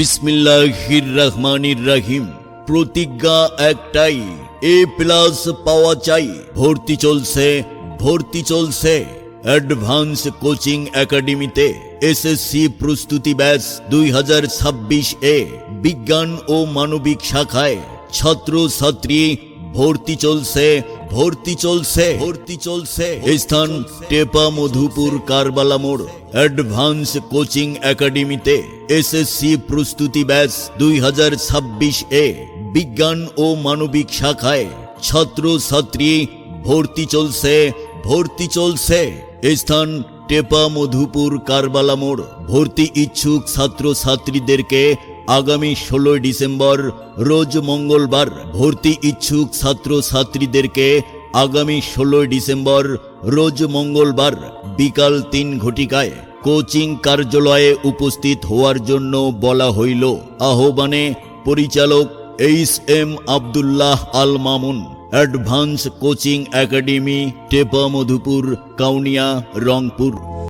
বিসমিল্লাহির রহমানির রহিম। প্রতিজ্ঞা একটাই, এ প্লাস পাওয়া চাই। ভর্তি চলছে ভর্তি চলছে। অ্যাডভান্স কোচিং একাডেমিতে এসএসসি প্রস্তুতি ব্যাচ দুই এ বিজ্ঞান ও মানবিক শাখায় ছাত্র ছাত্রী ভর্তি চলছে ভর্তি চলছে ভর্তি চলছে। স্থান টেপা মধুপুর কারবালা মোড়, অ্যাডভান্স কোচিং একাডেমিতে, এসএসসি প্রস্তুতি ব্যাচ দুই হাজার ছাব্বিশ এ, বিজ্ঞান ও মানবিক শাখায় ছাত্র ছাত্রী ভর্তি চলছে ভর্তি চলছে। স্থান টেপা মধুপুর কারবালা মোড়, ভর্তি ইচ্ছুক ছাত্র ছাত্রীদেরকে আগামী ষোলোই ডিসেম্বর রোজ মঙ্গলবার ভর্তি ইচ্ছুক ছাত্র ছাত্রীদেরকে আগামী ষোলোই ডিসেম্বর রোজ মঙ্গলবার বিকাল তিন ঘটিকায় কোচিং কার্যালয়ে উপস্থিত হওয়ার জন্য বলা হইল। আহ্বানে পরিচালক H M Abdullah Al Mamun, advance coaching academy, Tepa Madhupur, Kaunia, Rangpur.